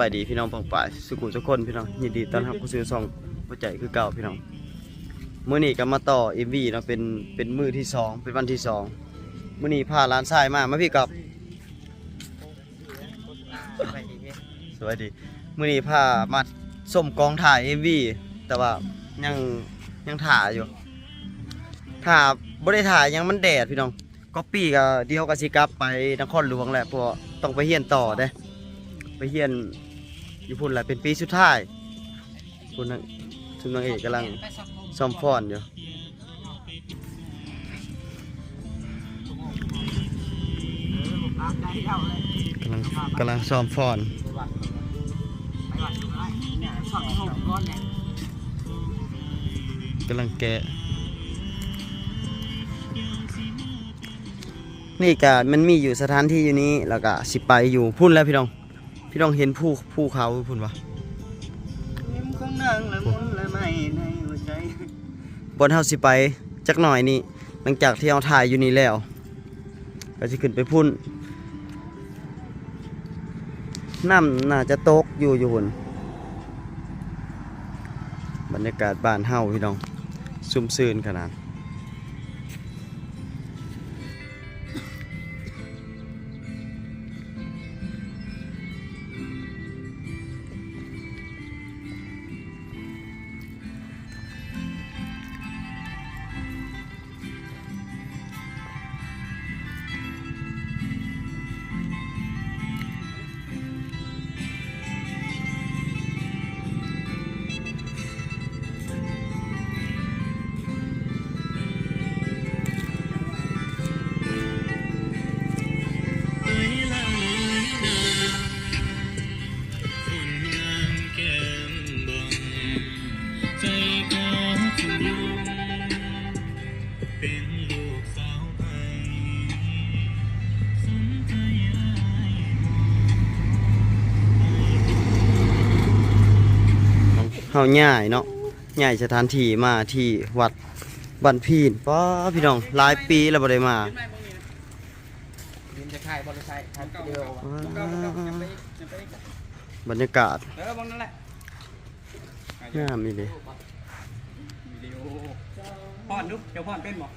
บายดีพี่น้องปองป่ายสุขุมทุกคนพี่น้องยินดีต้อนรับเข้าสู่ช่องหัวใจคือเก่าพี่น้องเมื้อนี้ก็มาต่อ MV เนาะเป็นเป็นมือที่สองเป็นวันที่สองมื้อนี้พาหลานชายมามาพี่กับสวัสดีเมื้อนี้พามาส้มกองถ่าย MV แต่ว่ายังยังถ่ายอยู่ถ่ายบ่ได้ถ่ายยังมันแดดพี่น้องก็ปีก็เดียวก็สิกลับไปนครหลวงแหละเพราะว่าต้องไปเรียนต่อเด้ไปเฮียน อยู่พุ่นแหละเป็นปีสุดท้ายคุณนางคุณนางเอกกำลังซ้อมฟ้อนอยู่กำลังกำลังซ้อมฟ้อนกำลังแกะนี่กะมันมีอยู่สถานที่อยู่นี้แล้วก็สิไปอยู่พุ่นแล้วพี่น้อง พี่น้องเห็นภูภูเขาพุ่นปะยิ้มของนางละมุนละไม่ในหัวใจบนเฮาสิไปจักหน่อยนี่หลังจากที่เราถ่ายอยู่นี่แล้วก็จะขึ้นไปพุ่นน้ำน่าจะตกอยู่อยู่พุ่นบรรยากาศบ้านเฮาพี่น้องซุ่มซื่นขนาด เฮาย่ายเนาะย่ายสถานที่มาที่วัดบ้านพีนป้าพี่น้องหลายปีแล้วบ่ได้มายิ้มจะคายบอลใช้ทำเดียวบรรยากาศเออบังนั่นแหละงามอีเลยวิดีโอพ่อนดูเดี๋ยวพ่อนเป็นหมอ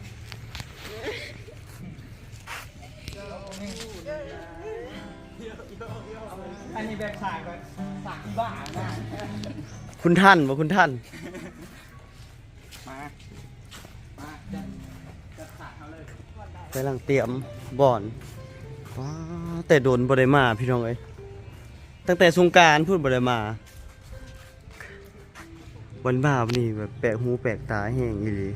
อันนี้แบบสากก่อนสากบ้านะ คุณท่านบ่คุณท่าน มามาจะจะสากเขาเลยกำลังเตรียมบ่อนว้าแต่โดนบ่ได้มาพี่น้องเอ้ยตั้งแต่สงกรารพูดบ่ได้มาวันบ้าวันนี้แบบแปลกหูแปลกตาแห้งอีหลี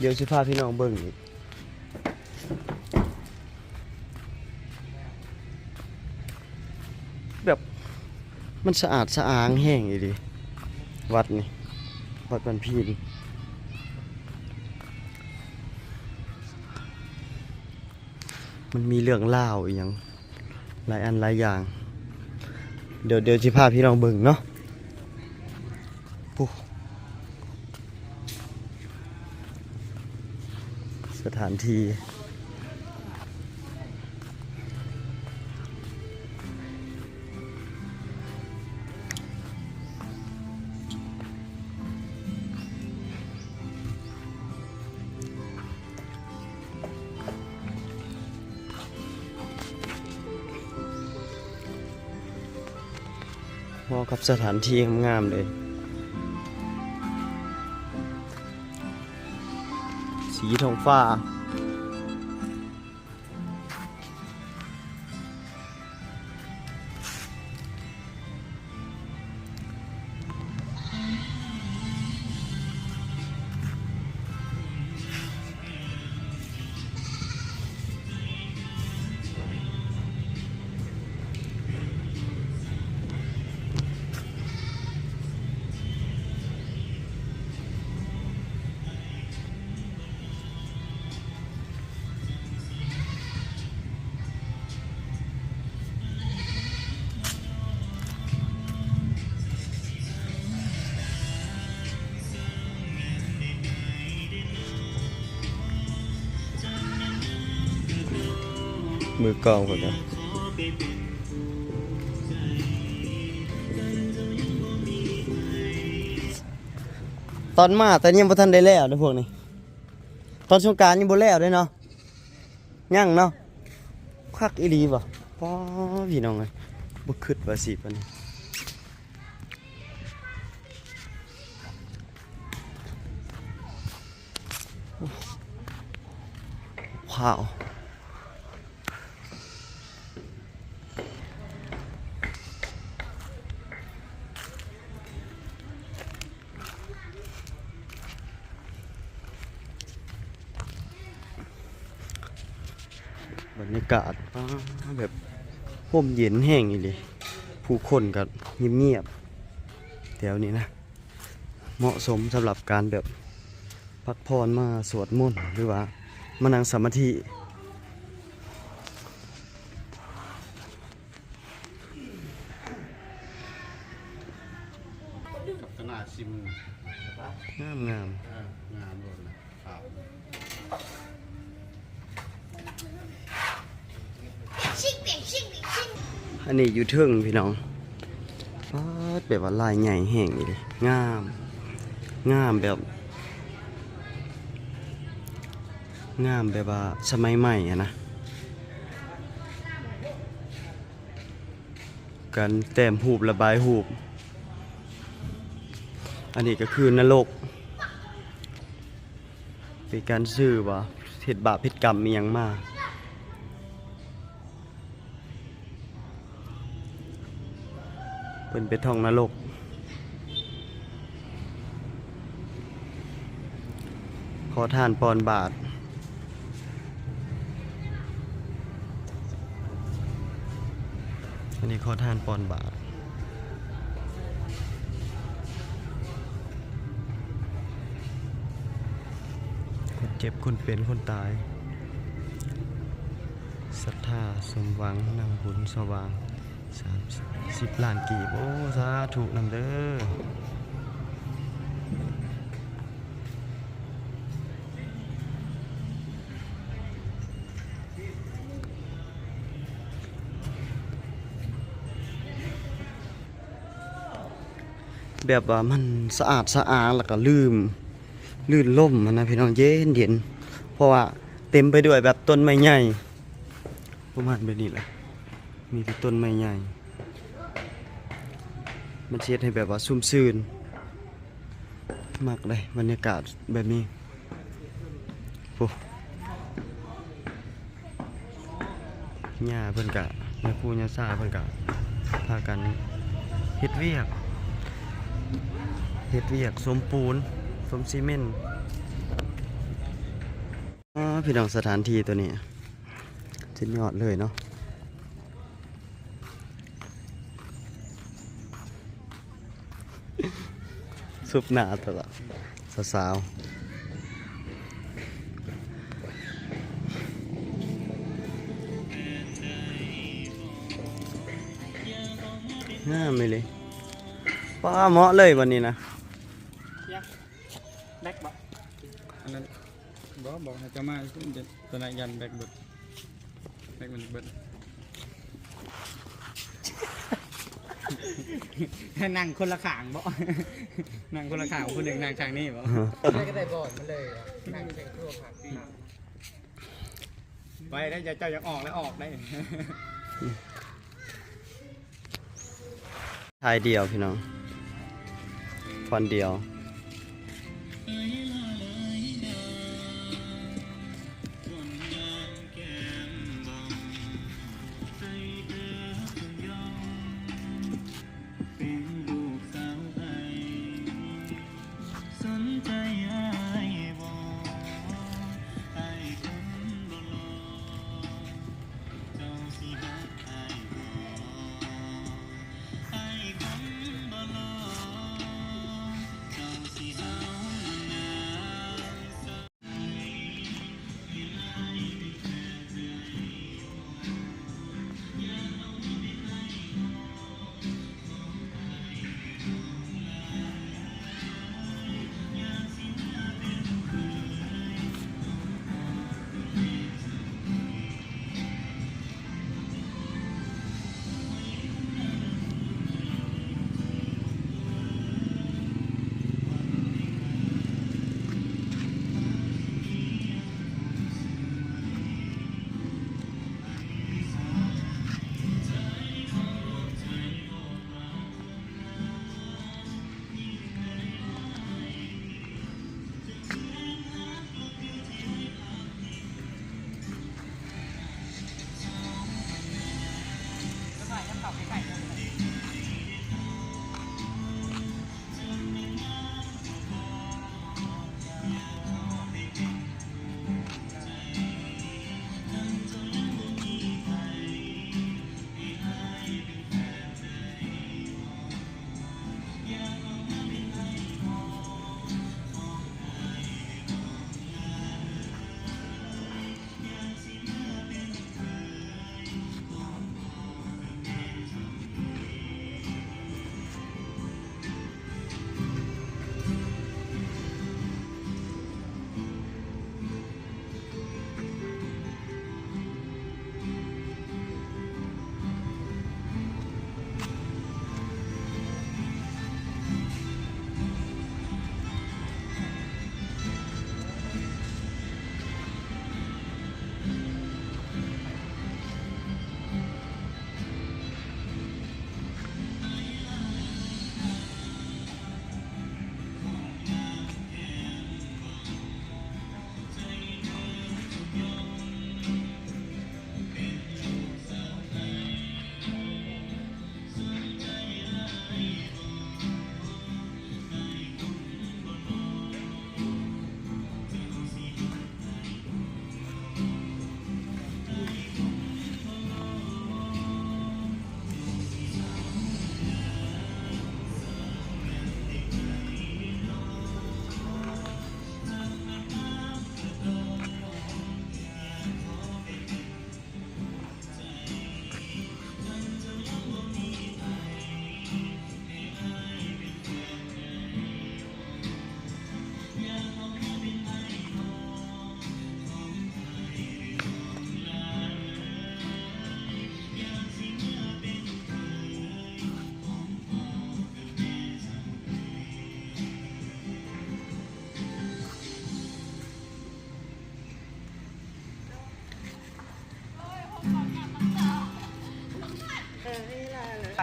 เดี๋ยวสิพาพี่น้องเบิ่งอีกแบบมันสะอาดสะอางแห้งอีดีวัดนี่ วัดบันพีนมันมีเรื่องเล่าอีหยังหลายอันหลายอย่าง เดี๋ยวเดี๋ยวจิพาพี่น้องเบิ่งเนาะ ถานที่เหมาะกับสถานที่งามเลย สีท้อ มือกองก่อนนะตอนมาแต่ยังบ่ทันได้แล้วเด้อพวกนี้ตอนสงการยังบ่แล้วด้อเนาะยังเนาะคักอีหลีบ่ป้อพี่น้องเอ้ยบ่คิดว่าสิปานนี้ว้าว บรรยากาศแบบร่มเย็นแห้งอีเลยผู้คนก็เงียบๆแถวนี้นะ เหมาะสมสำหรับการแบบพักผ่อนมาสวดมนต์หรือว่ามานั่งสมาธิ อันนี้อยู่เทิงพี่น้องป๊าดแบบว่าลายใหญ่แห้งอีเลยงาม งามแบบ งามแบบว่าสมัยใหม่อะนะการแต้มหูบระบายหูบ อันนี้ก็คือนรกเป็นการซื้อว่าเหตุบาปเหตุกรรมมียังมาก เป็นไปท่องนรกขอทานปอนบาท อันนี้ขอทานปอนบาทคนเจ็บคนเป็นคนตายศรัทธาสมหวังนางบุญสว่างสามสิบิบล้านกีบโอ้สาธุนำเด้อแบบว่ามันสะอาดสะอาดแล้วก็ลืมลื่นล่มนะพี่น้องเย็นเย็นเพราะว่าเต็มไปด้วยแบบต้นไม้ใหญ่ประมาณแบบนี้แหละมีแต่ต้นไม้ใหญ่ มันเช็ดให้แบบว่าซุ่มซื่นมากเลยบรรยากาศแบบนี้โอ้หญ้าเพิ่นกะแม่ครูย่าซ่าเพิ่นกะพากันเฮ็ดเวียกเฮ็ดเวียกสมปูนสมซีเมนต์อ๋อพี่น้องสถานที่ตัวนี้สุดยอดเลยเนาะ ซุปหนาตลอดสาวๆน่าไม่เลยป้าเหมาะเลยวันนี้นะแบกบ่อันนั้นบอกบอกให้เจะมาขึ้นจะตัวไหนยันแบกเบิดแบกมันเบิด นั่งคนละขางบ่นั่งคนละขางคนหนึ่งนั่งข้างนี้บ่ได้ก็ได้บ่อนมันเลยนั่งแต่งตัวผักไปได้จะเจ้ายังออกแล้วออกได้ทายเดียวพี่น้องฟอนเดียว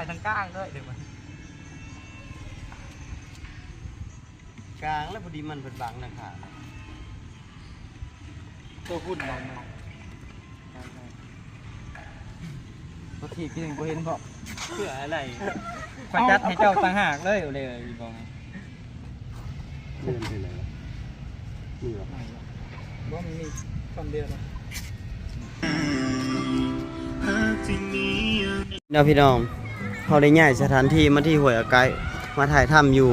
ทั้งก้างด้วยเดี๋ยวมันกลางแล้วพอดีมันเป็นบังนะขาตัวหุ่นมองมองตัวทีพี่หนึ่งกูเห็นเพราะเพื่ออะไรขวัญจัดให้เจ้าต่างหากเลยเลยบอกเลื่อนไปเลยนี่เหรอว่ามันมีคำเดียวนะหากที่นี้ยังเนาะพี่น้อง เขาได้ย้ายสถานที่มาที่ห้วยอาไกมาถ่ายทำอยู่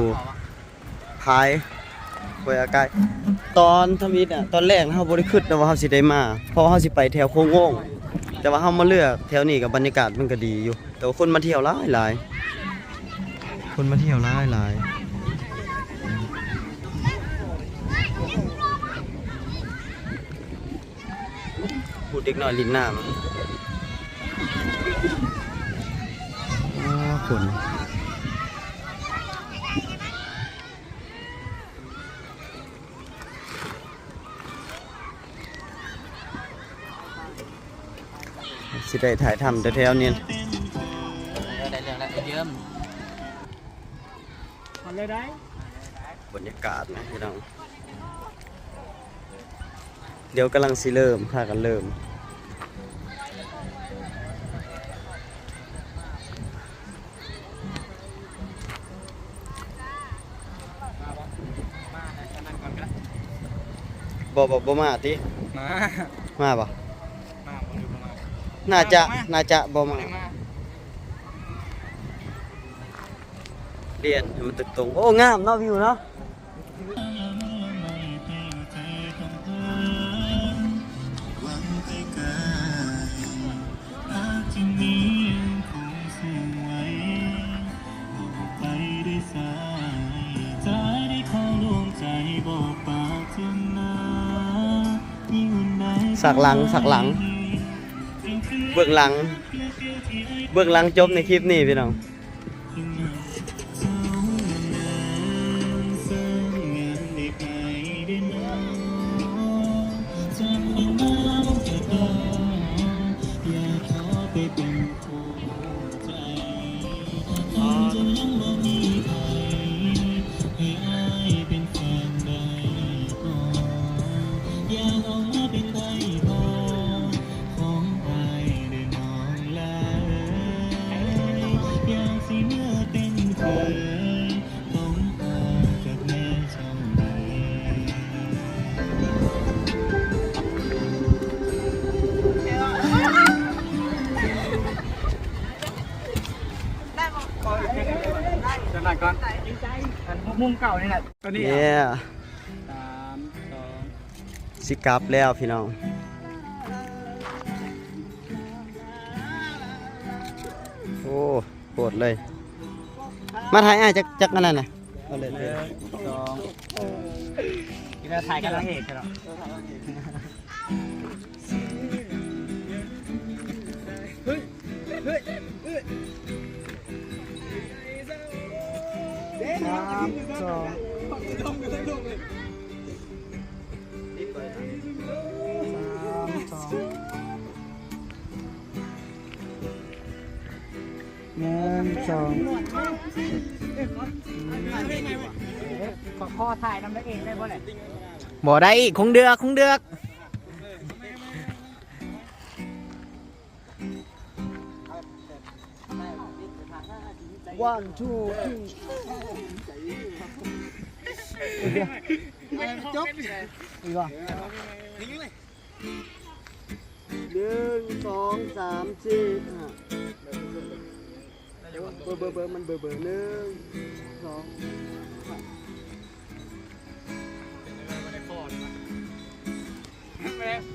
ภายห้วยอาไกตอนทำอิฐอะตอนแรกเฮาบ่ได้คิดนะว่าเฮาสิได้มาเพราะว่าเฮาสิไปแถวโค้งโง่งแต่ว่าเฮามาเลือกแถวนี้กับบรรยากาศมันก็ดีอยู่ แต่ว่าคนมาเที่ยวหลายหลายคนมาเที่ยวหลายหลายพูดเด็กน้อยลิ้นหน้ามันอ๋อ คน สิได้ถ่ายทำแต่แถวนี้ได้เรื่องแล้วเยิ้มมันเลยได้บรรยากาศนะพี่น้อง เดี๋ยวกำลังสิเริ่มพากันเริ่ม บ่บ่บ่มาติมามาบ่มาผมอยู่ประมาณน่าจะน่าจะบ่มาไม่มาเรียนให้มันตึกตรงโอ้งามเนาะวิวเนาะ สักหลังสักหลัง เบื้องหลัง เบื้องหลังจบในคลิปนี้พี่น้อง เก่านี่แหละตัวนี้เย้สามสองสิกลับแล้วพี่น้องโอ้โหดเลย มาถ่ายอ้ายจักจักอันนั้นน่ะเอาเลยหเลยนึ่งสองนี่เราถ่ายกันละเหตุกันหรอ สามสองสามสองหนึ่งสองขอข้อถ่ายทำได้เองได้บ่แหละบ่ได้คงเดือกคงเดือก วันทูที่จบอีกว่าหนึ่งสองสามสี่ห้าเบอร์เบอร์เบอร์มันเบอร์เบอร์หนึ่งสอง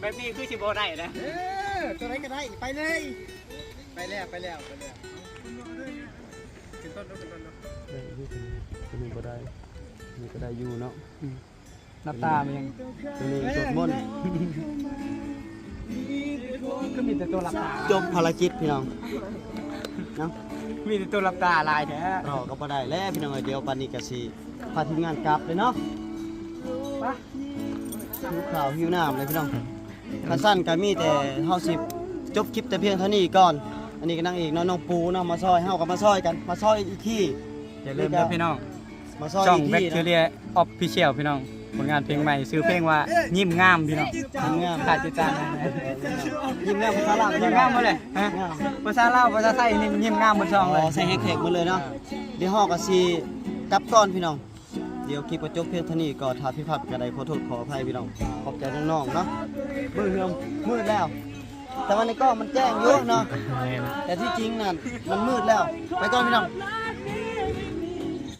แบบนี้คือสิบ่ได้นะเออตัวไหนก็ได้ไปเลย ไปแล้วไปแล้วไปแล้ว นต้นขึ้นต้นได้อยู่ตัวนี้ก็ได้นี่ก็ได้อยู่เนาะนับตามันยังตัวนี้สวดมนต์คือมีแต่ตัวหลับตาจบภารกิจพี่น้องเนาะมีแต่ตัวหลับตาลายแท้รอก็บ่ได้แล้วพี่น้องเอ้ยเดี๋ยวปานนี้ก็สิพาทีมงานกลับเลยเนาะหิวข้าวหิวน้ำเลยพี่น้องคันสั้นก็มีแต่เฮาสิจบคลิปแต่เพียงเท่านี้ก่อน อันนี้ก็นางเอกเนาะน้องปูเนาะมาซอยเฮากับมาซอยกันมาซอยอีกที่อย่าลืมนะพี่น้องมาซอยช่องอีกแบคที่ทีนะเรียออฟฟิเชียลพี่น้องผลงานเพลงใหม่ชื่อเพลงว่ายิ้มงามพี่น้องยิ้มงามขาดจิตใจนะยิ้มงามภาษาลาวยิ้มงามมาเลยฮะภาษาลาวภาษาไทยนี่ยิ้มงามบนช่องอ๋เลยอใส่แฮกแท็กมาเลยเนาะเดี๋ยวเฮาก็สิกลับก่อนพี่น้องเดี๋ยวคลิปก็จบเพียงเท่านี้ก็ถ้าผิดพลาดก็ได้ขอโทษขออภัยพี่น้องขอบใจน้องๆเนาะมือเฮือมมืดแล้ว แต่วันนี้องมันแจ้งเยอะเนาะ แต่ที่จริงน่ะมันมืดแล้ว ไปก่อนพี่น้อง